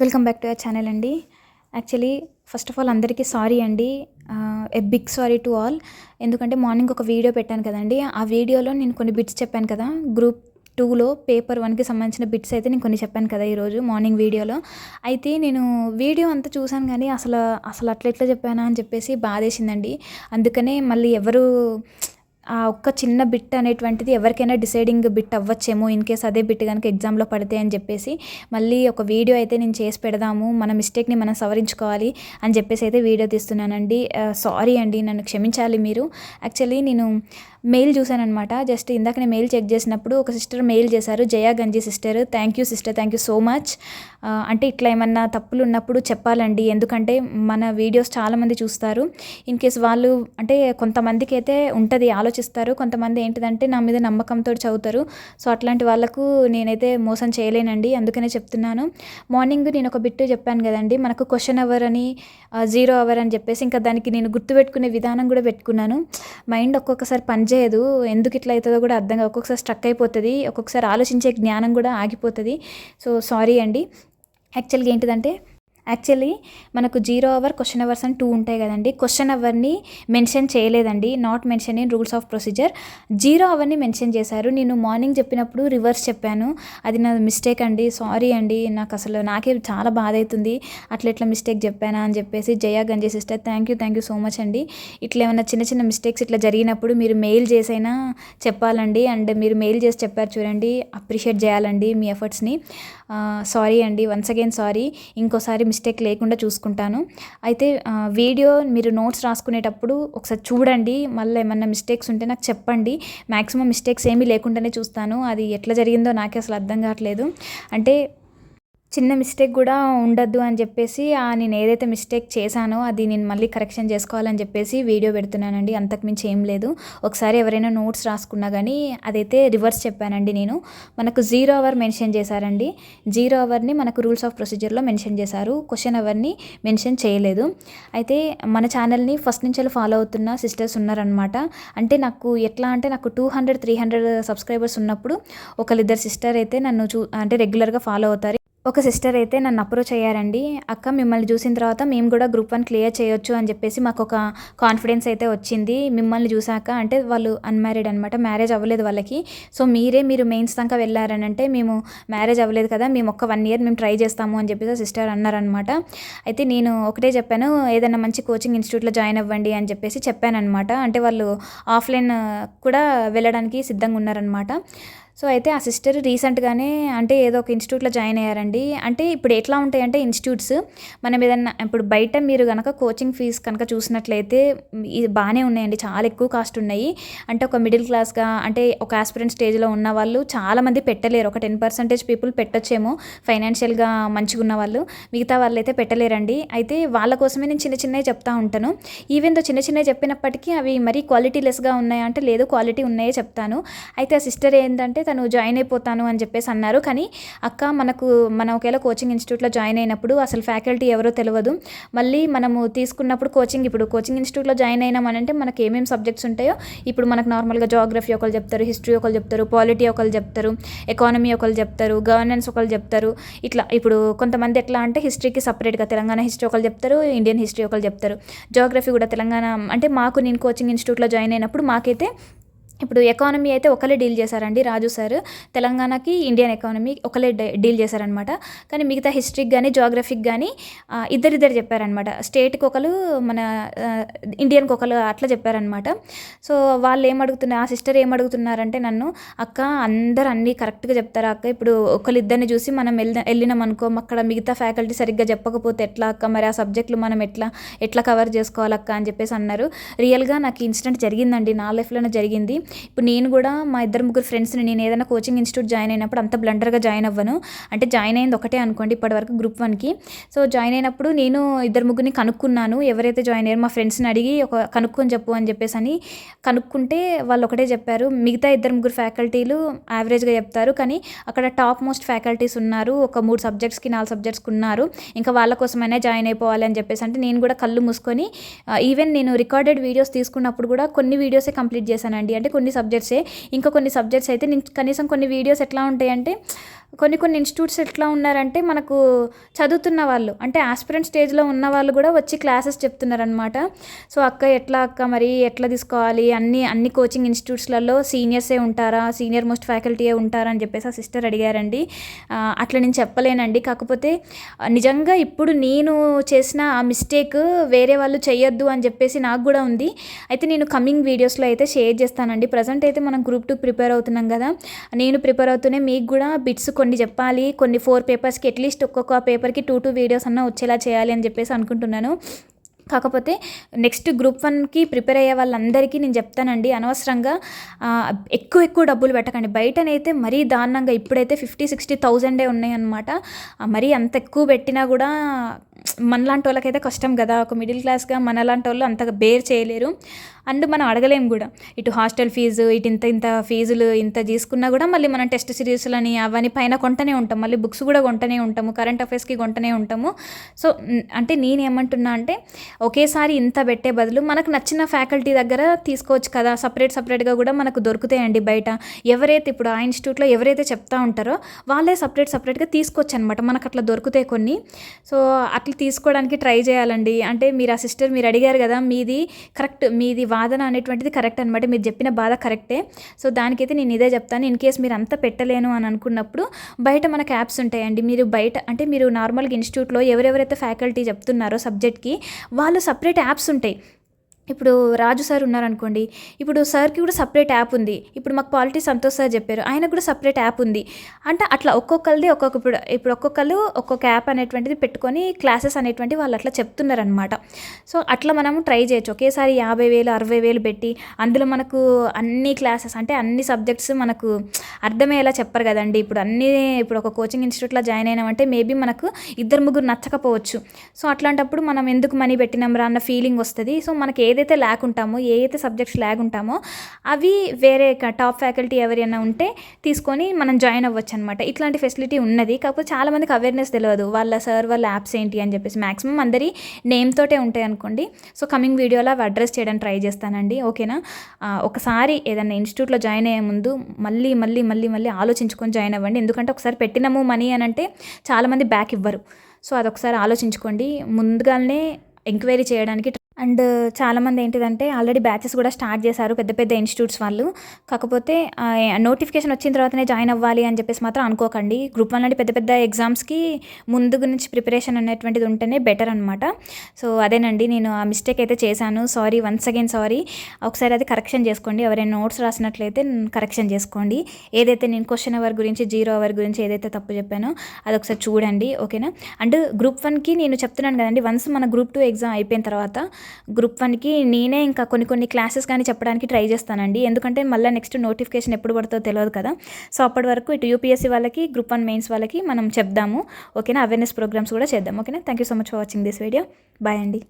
Welcome back to our channel అండి. Actually first of all అందరికీ sorry అండి. A big sorry to all ఎందుకంటే morning ఒక video పెట్టాను కదండి. ఆ వీడియోలో నేను కొన్ని బిట్స్ చెప్పాను కదా. గ్రూప్ టూలో పేపర్ వన్కి సంబంధించిన బిట్స్ అయితే నేను కొన్ని చెప్పాను కదా ఈరోజు మార్నింగ్ వీడియోలో అయితే నేను వీడియో అంతా చూశాను కానీ అసలు అసలు అట్లా ఎట్లా చెప్పానా అని చెప్పేసి బాధేసిందండి. అందుకనే మళ్ళీ ఎవరు ఆ ఒక్క చిన్న బిట్ అనేటువంటిది ఎవరికైనా డిసైడింగ్ బిట్ అవ్వచ్చేమో ఇన్ కేస్ అదే బిట్ కనుక ఎగ్జామ్లో పడితే అని చెప్పేసి మళ్ళీ ఒక వీడియో అయితే నేను చేసి పెడదాము మన మిస్టేక్ని మనం సవరించుకోవాలి అని చెప్పేసి అయితే వీడియో తీస్తున్నానండి. సారీ అండి నన్ను క్షమించాలి మీరు. యాక్చువల్లీ నేను మెయిల్ చూశానమాట జస్ట్ ఇందాక నేను మెయిల్ చెక్ చేసినప్పుడు ఒక సిస్టర్ మెయిల్ చేశారు Jaya Ganji sister thank you sister thank you so much. అంటే ఇట్లా ఏమన్నా తప్పులు ఉన్నప్పుడు చెప్పాలండి ఎందుకంటే మన వీడియోస్ చాలామంది చూస్తారు. ఇన్ కేస్ వాళ్ళు అంటే కొంతమందికి అయితే ఉంటుంది ఆలోచన ఆలోచిస్తారు. కొంతమంది ఏంటిదంటే నా మీద నమ్మకంతో చదువుతారు. సో అట్లాంటి వాళ్ళకు నేనైతే మోసం చేయలేనండి. అందుకనే చెప్తున్నాను. మార్నింగ్ నేను ఒక బిట్టు చెప్పాను కదండి. మనకు క్వశ్చన్ అవర్ అని జీరో అవర్ అని చెప్పేసి ఇంకా దానికి నేను గుర్తుపెట్టుకునే విధానం కూడా పెట్టుకున్నాను. మైండ్ ఒక్కొక్కసారి పనిచేయదు ఎందుకు ఇట్లా అవుతుందో కూడా అర్థం కాదు. ఒక్కొక్కసారి స్ట్రక్ అయిపోతుంది. ఒక్కొక్కసారి ఆలోచించే జ్ఞానం కూడా ఆగిపోతుంది. సో సారీ అండి. యాక్చువల్గా ఏంటిదంటే యాక్చువల్లీ మనకు జీరో అవర్ క్వశ్చన్ అవర్స్ అని టూ ఉంటాయి కదండి. క్వశ్చన్ అవర్ని మెన్షన్ చేయలేదండి. Not mention in rules of procedure zero అవర్ని mention చేశారు. నేను మార్నింగ్ చెప్పినప్పుడు రివర్స్ చెప్పాను. అది నా మిస్టేక్ అండి. సారీ అండి. నాకు అసలు నాకే చాలా బాధ అవుతుంది. అట్లా ఇట్లా మిస్టేక్ చెప్పానా అని చెప్పేసి Jaya Ganje sister thank you thank you so much అండి. ఇట్లా ఏమైనా చిన్న చిన్న మిస్టేక్స్ ఇట్లా జరిగినప్పుడు మీరు మెయిల్ చేసైనా చెప్పాలండి. అండ్ మీరు మెయిల్ చేసి చెప్పారు చూడండి. అప్రిషియేట్ చేయాలండి మీ ఎఫర్ట్స్ని సారీ అండి వన్స్ అగైన్ సారీ. ఇంకోసారి మిస్టేక్ లేకుండా చూసుకుంటాను. అయితే వీడియో మీరు నోట్స్ రాసుకునేటప్పుడు ఒకసారి చూడండి. మళ్ళీ ఏమన్నా మిస్టేక్స్ ఉంటే నాకు చెప్పండి. మ్యాక్సిమం మిస్టేక్స్ ఏమీ లేకుండానే చూస్తాను. అది ఎట్లా జరిగిందో నాకే అసలు అర్థం కావట్లేదు. అంటే చిన్న మిస్టేక్ కూడా ఉండద్దు అని చెప్పేసి నేను ఏదైతే మిస్టేక్ చేశానో అది నేను మళ్ళీ కరెక్షన్ చేసుకోవాలని చెప్పేసి వీడియో పెడుతున్నానండి. అంతకుమించి ఏం లేదు. ఒకసారి ఎవరైనా నోట్స్ రాసుకున్నా కానీ అదైతే రివర్స్ చెప్పానండి నేను. మనకు జీరో అవర్ మెన్షన్ చేశారండి. జీరో అవర్ని మనకు రూల్స్ ఆఫ్ ప్రొసీజర్లో మెన్షన్ చేశారు. క్వశ్చన్ అవర్ని మెన్షన్ చేయలేదు. అయితే మన ఛానల్ని ఫస్ట్ నుంచి ఫాలో అవుతున్న సిస్టర్స్ ఉన్నారనమాట అంటే నాకు ఎట్లా అంటే నాకు two hundred three hundred subscribers ఉన్నప్పుడు ఒకళ్ళిద్దరు సిస్టర్ అయితే నన్ను చూ అంటే రెగ్యులర్గా ఫాలో అవుతారు. ఒక సిస్టర్ అయితే నన్ను అప్రోచ్ అయ్యారండి. అక్క మిమ్మల్ని చూసిన తర్వాత మేము కూడా గ్రూప్ వన్ క్లియర్ చేయొచ్చు అని చెప్పేసి మాకు ఒక కాన్ఫిడెన్స్ అయితే వచ్చింది. మిమ్మల్ని చూసాక అంటే వాళ్ళు అన్మ్యారీడ్ అనమాట మ్యారేజ్ అవ్వలేదు వాళ్ళకి. సో మీరే మీరు మెయిన్స్ దాకా వెళ్ళారని అంటే మేము మ్యారేజ్ అవ్వలేదు కదా మేము ఒక్క వన్ ఇయర్ మేము ట్రై చేస్తాము అని చెప్పేసి సిస్టర్ అన్నారనమాట అయితే నేను ఒకటే చెప్పాను ఏదైనా మంచి కోచింగ్ ఇన్స్టిట్యూట్లో జాయిన్ అవ్వండి అని చెప్పేసి చెప్పాను అనమాట అంటే వాళ్ళు ఆఫ్లైన్ కూడా వెళ్ళడానికి సిద్ధంగా ఉన్నారనమాట సో అయితే ఆ సిస్టర్ రీసెంట్గానే అంటే ఏదో ఒక ఇన్స్టిట్యూట్లో జాయిన్ అయ్యారండి. అంటే ఇప్పుడు ఎట్లా ఉంటాయంటే ఇన్స్టిట్యూట్స్ మనం ఏదన్నా ఇప్పుడు బయట మీరు కనుక కోచింగ్ ఫీజ్ కనుక చూసినట్లయితే ఇది బాగానే ఉన్నాయండి. చాలా ఎక్కువ కాస్ట్ ఉన్నాయి. అంటే ఒక మిడిల్ క్లాస్గా అంటే ఒక ఆస్పిరెంట్ స్టేజ్లో ఉన్న వాళ్ళు చాలామంది పెట్టలేరు. ఒక టెన్ పర్సెంటేజ్ పీపుల్ పెట్టొచ్చేమో ఫైనాన్షియల్గా మంచిగా ఉన్న వాళ్ళు. మిగతా వాళ్ళు అయితే పెట్టలేరండి. అయితే వాళ్ళ కోసమే నేను చిన్న చిన్నవి చెప్తా ఉంటాను. ఈవెన్ దో చిన్న చిన్నవి చెప్పినప్పటికీ అవి మరీ క్వాలిటీ లెస్గా ఉన్నాయా అంటే లేదు క్వాలిటీ ఉన్నాయే చెప్తాను. అయితే ఆ సిస్టర్ ఏంటంటే తను జాయిన్ అయిపోతాను అని చెప్పేసి అన్నారు. కానీ అక్క మనకు మనం ఒకవేళ కోచింగ్ ఇన్స్టిట్యూట్లో జాయిన్ అయినప్పుడు అసలు ఫ్యాకల్టీ ఎవరో తెలియదు మళ్ళీ మనము తీసుకున్నప్పుడు కోచింగ్ ఇప్పుడు కోచింగ్ ఇన్స్టిట్యూట్లో జాయిన్ అయినామనంటే మనకి ఏమేమి సబ్జెక్ట్స్ ఉంటాయో ఇప్పుడు మనకు నార్మల్గా జాగ్రఫీ ఒకరు చెప్తారు హిస్టరీ ఒకరు చెప్తారు పాలిటీ ఒకరు చెప్తారు ఎకానమీ ఒకరు చెప్తారు గవర్నెన్స్ ఒకరు చెప్తారు. ఇట్లా ఇప్పుడు కొంతమంది ఎట్లా అంటే హిస్టరీకి సపరేట్గా తెలంగాణ హిస్టరీ ఒకరు చెప్తారు ఇండియన్ హిస్టరీ ఒకరు చెప్తారు. జాగ్రఫీ కూడా తెలంగాణ అంటే మాకు నేను కోచింగ్ ఇన్స్టిట్యూట్లో జాయిన్ అయినప్పుడు మాకైతే ఇప్పుడు ఎకానమీ అయితే ఒకరే డీల్ చేశారండి రాజు సార్ తెలంగాణకి ఇండియన్ ఎకానమీ ఒకరే డీల్ చేశారనమాట కానీ మిగతా హిస్టరీకి కానీ జోగ్రఫీకి కానీ ఇద్దరిద్దరు చెప్పారనమాట స్టేట్కి ఒకరు మన ఇండియన్కి ఒకరు అట్లా చెప్పారనమాట సో వాళ్ళు ఏమడుగుతున్నారు ఆ సిస్టర్ ఏమడుగుతున్నారంటే నన్ను అక్క అందరు అన్నీ కరెక్ట్గా చెప్తారా అక్క? ఇప్పుడు ఒకరిద్దరిని చూసి మనం వెళ్ళిన వెళ్ళినాం అనుకో అక్కడ మిగతా ఫ్యాకల్టీ సరిగ్గా చెప్పకపోతే ఎట్లా అక్క? మరి ఆ సబ్జెక్టులు మనం ఎట్లా ఎట్లా కవర్ చేసుకోవాలక్క అని చెప్పేసి అన్నారు. రియల్గా నాకు ఇన్సిడెంట్ జరిగిందండి. నా లైఫ్లోనే జరిగింది. ఇప్పుడు నేను కూడా మా ఇద్దరు ముగ్గురు ఫ్రెండ్స్ని నేను ఏదైనా కోచింగ్ ఇన్స్టిట్యూట్ జాయిన్ అయినప్పుడు అంత బ్లండర్గా జాయిన్ అవ్వను. అంటే జాయిన్ అయింది ఒకటే అనుకోండి ఇప్పటివరకు గ్రూప్ వన్కి. సో జాయిన్ అయినప్పుడు నేను ఇద్దరు ముగ్గురిని కనుక్కున్నాను. ఎవరైతే జాయిన్ అయ్యారో మా ఫ్రెండ్స్ని అడిగి ఒక కనుక్కొని చెప్పు అని చెప్పేసి అని కనుక్కుంటే వాళ్ళు ఒకటే చెప్పారు. మిగతా ఇద్దరు ముగ్గురు ఫ్యాకల్టీలు యావరేజ్గా చెప్తారు. కానీ అక్కడ టాప్ మోస్ట్ ఫ్యాకల్టీస్ ఉన్నారు. ఒక మూడు సబ్జెక్ట్స్కి నాలుగు సబ్జెక్ట్స్కి ఉన్నారు. ఇంకా వాళ్ళ కోసమైనా జాయిన్ అయిపోవాలి అని చెప్పేసి అంటే నేను కూడా కళ్ళు మూసుకొని ఈవెన్ నేను రికార్డెడ్ వీడియోస్ తీసుకున్నప్పుడు కూడా కొన్ని వీడియోసే కంప్లీట్ చేశానండి. అంటే కొన్ని సబ్జెక్ట్సే ఇంకా కొన్ని సబ్జెక్ట్స్ అయితే నేను కనీసం కొన్ని వీడియోస్ ఎట్లా ఉంటాయంటే కొన్ని కొన్ని ఇన్స్టిట్యూట్స్ ఎట్లా ఉన్నారంటే మనకు చదువుతున్న వాళ్ళు అంటే ఆస్పిరెంట్ స్టేజ్లో ఉన్న వాళ్ళు కూడా వచ్చి క్లాసెస్ చెప్తున్నారనమాట సో అక్క ఎట్లా అక్క మరి ఎట్లా తీసుకోవాలి? అన్ని అన్ని కోచింగ్ ఇన్స్టిట్యూట్స్లలో సీనియర్సే ఉంటారా? సీనియర్ మోస్ట్ ఫ్యాకల్టీయే ఉంటారా? అని చెప్పేసి ఆ సిస్టర్ అడిగారండి. అట్లా నేను చెప్పలేనండి. కాకపోతే నిజంగా ఇప్పుడు నేను చేసిన ఆ మిస్టేక్ వేరే వాళ్ళు చేయొద్దు అని చెప్పేసి నాకు కూడా ఉంది. అయితే నేను కమింగ్ వీడియోస్లో అయితే షేర్ చేస్తానండి. ప్రజెంట్ అయితే మనం గ్రూప్ టూ ప్రిపేర్ అవుతున్నాం కదా. నేను ప్రిపేర్ అవుతూనే మీకు కూడా బిట్స్ కొన్ని చెప్పాలి కొన్ని ఫోర్ పేపర్స్కి అట్లీస్ట్ ఒక్కొక్క పేపర్కి టూ టూ వీడియోస్ అన్న వచ్చేలా చేయాలి అని చెప్పేసి అనుకుంటున్నాను. కాకపోతే నెక్స్ట్ గ్రూప్ వన్కి ప్రిపేర్ అయ్యే వాళ్ళందరికీ నేను చెప్తానండి. అనవసరంగా ఎక్కువ ఎక్కువ డబ్బులు పెట్టకండి. బయటనైతే మరీ దారుణంగా ఇప్పుడైతే ఫిఫ్టీ సిక్స్టీ థౌజండే ఉన్నాయన్నమాట. మరీ అంత ఎక్కువ పెట్టినా కూడా మనలాంటి వాళ్ళకైతే కష్టం కదా. ఒక మిడిల్ క్లాస్గా మనలాంటి వాళ్ళు అంతగా బేర్ చేయలేరు. అండ్ మనం అడగలేం కూడా. ఇటు హాస్టల్ ఫీజు ఇటు ఇంత ఇంత ఫీజులు ఇంత తీసుకున్నా కూడా మళ్ళీ మనం టెస్ట్ సిరీస్లని అవన్నీ పైన కొంటనే ఉంటాం. మళ్ళీ బుక్స్ కూడా కొంటనే ఉంటాము. కరెంట్ అఫైర్స్కి కొంటనే ఉంటాము. సో అంటే నేను ఏమంటున్నా అంటే ఒకేసారి ఇంత పెట్టే బదులు మనకు నచ్చిన ఫ్యాకల్టీ దగ్గర తీసుకోవచ్చు కదా. సపరేట్ సపరేట్గా కూడా మనకు దొరుకుతాయండి బయట. ఎవరైతే ఇప్పుడు ఆ ఇన్స్టిట్యూట్లో ఎవరైతే చెప్తా ఉంటారో వాళ్ళే సపరేట్ సపరేట్గా తీసుకోవచ్చు అనమాట మనకు అట్లా దొరుకుతాయి కొన్ని. సో అట్లా తీసుకోవడానికి ట్రై చేయాలండి. అంటే మీరు ఆ సిస్టర్ మీరు అడిగారు కదా మీది కరెక్ట్ మీది వాదన అనేటువంటిది కరెక్ట్ అనమాట మీరు చెప్పిన బాధ కరెక్టే సో దానికైతే నేను ఇదే చెప్తాను. ఇన్ కేస్ మీరు అంత పెట్టలేను అని అనుకున్నప్పుడు బయట మనకు యాప్స్ ఉంటాయండి. మీరు బయట అంటే మీరు నార్మల్గా ఇన్స్టిట్యూట్లో ఎవరెవరైతే ఫ్యాకల్టీ చెప్తున్నారో సబ్జెక్ట్కి వాళ్ళు సపరేట్ యాప్స్ ఉంటాయి. ఇప్పుడు రాజు సార్ ఉన్నారనుకోండి ఇప్పుడు సార్కి కూడా సపరేట్ యాప్ ఉంది. ఇప్పుడు మాకు పాలిటీ సంతోష్ సార్ చెప్పారు ఆయనకు కూడా సపరేట్ యాప్ ఉంది. అంటే అట్లా ఒక్కొక్కరిది ఒక్కొక్క ఇప్పుడు ఇప్పుడు ఒక్కొక్కరు ఒక్కొక్క యాప్ అనేటువంటిది పెట్టుకొని క్లాసెస్ అనేటువంటి వాళ్ళు అట్లా చెప్తున్నారనమాట సో అట్లా మనం ట్రై చేయొచ్చు. ఒకేసారి యాభై వేలు అరవై వేలు పెట్టి అందులో మనకు అన్ని క్లాసెస్ అంటే అన్ని సబ్జెక్ట్స్ మనకు అర్థమయ్యేలా చెప్పరు కదండి. ఇప్పుడు అన్ని ఇప్పుడు ఒక కోచింగ్ ఇన్స్టిట్యూట్లో జాయిన్ అయినామంటే మేబీ మనకు ఇద్దరు ముగ్గురు నచ్చకపోవచ్చు. సో అట్లాంటప్పుడు మనం ఎందుకు మనీ పెట్టినాం రా అన్న ఫీలింగ్ వస్తుంది. సో మనకి ఏదైతే ల్యాక్ ఉంటామో ఏ అయితే సబ్జెక్ట్స్ ల్యాగ్ ఉంటామో అవి వేరే టాప్ ఫ్యాకల్టీ ఎవరైనా ఉంటే తీసుకొని మనం జాయిన్ అవ్వచ్చు అనమాట ఇట్లాంటి ఫెసిలిటీ ఉన్నది. కాకపోతే చాలా మందికి అవేర్నెస్ తెలియదు వాళ్ళ సార్ వాళ్ళ యాప్స్ ఏంటి అని చెప్పేసి మ్యాక్సిమం అందరి నేమ్ తోటే ఉంటాయి అనుకోండి. సో కమింగ్ వీడియోలో అవి అడ్రస్ చేయడానికి ట్రై చేస్తానండి. ఓకేనా? ఒకసారి ఏదైనా ఇన్స్టిట్యూట్లో జాయిన్ అయ్యే ముందు మళ్ళీ మళ్ళీ మళ్ళీ మళ్ళీ ఆలోచించుకొని జాయిన్ అవ్వండి. ఎందుకంటే ఒకసారి పెట్టినము మనీ అని అంటే చాలామంది బ్యాక్ ఇవ్వరు. సో అదొకసారి ఆలోచించుకోండి. ముందుగానే ఎంక్వైరీ చేయడానికి అండ్ చాలామంది ఏంటిదంటే ఆల్రెడీ బ్యాచెస్ కూడా స్టార్ట్ చేశారు పెద్ద పెద్ద ఇన్స్టిట్యూట్స్ వాళ్ళు. కాకపోతే నోటిఫికేషన్ వచ్చిన తర్వాతనే జాయిన్ అవ్వాలి అని చెప్పేసి మాత్రం అనుకోకండి. గ్రూప్ వన్ లాంటి పెద్ద పెద్ద ఎగ్జామ్స్కి ముందు నుంచి ప్రిపరేషన్ అనేటువంటిది ఉంటేనే బెటర్ అనమాట సో అదేనండి నేను ఆ మిస్టేక్ అయితే చేశాను. Sorry once again sorry. ఒకసారి అది కరెక్షన్ చేసుకోండి. ఎవరైనా నోట్స్ రాసినట్లయితే కరెక్షన్ చేసుకోండి. ఏదైతే నేను క్వశ్చన్ అవర్ గురించి జీరో అవర్ గురించి ఏదైతే తప్పు చెప్పానో అది ఒకసారి చూడండి ఓకేనా? అండ్ గ్రూప్ వన్కి నేను చెప్తున్నాను కదండి వన్స్ మన గ్రూప్ టూ ఎగ్జామ్ అయిపోయిన తర్వాత గ్రూప్ వన్కి నేనే ఇంకా కొన్ని కొన్ని క్లాసెస్ కానీ చెప్పడానికి ట్రై చేస్తానండి. ఎందుకంటే మళ్ళీ నెక్స్ట్ నోటిఫికేషన్ ఎప్పుడు పడుతుందో తెలియదు కదా. సో అప్పటి వరకు ఇటు యూపీఎస్సీ వాళ్ళకి గ్రూప్ వన్ మెయిన్స్ వాళ్ళకి మనం చెప్దాము. ఓకేనా? అవేర్నెస్ ప్రోగ్రామ్స్ కూడా చేద్దాం ఓకేనా? Thank you so much for watching this video bye అండి.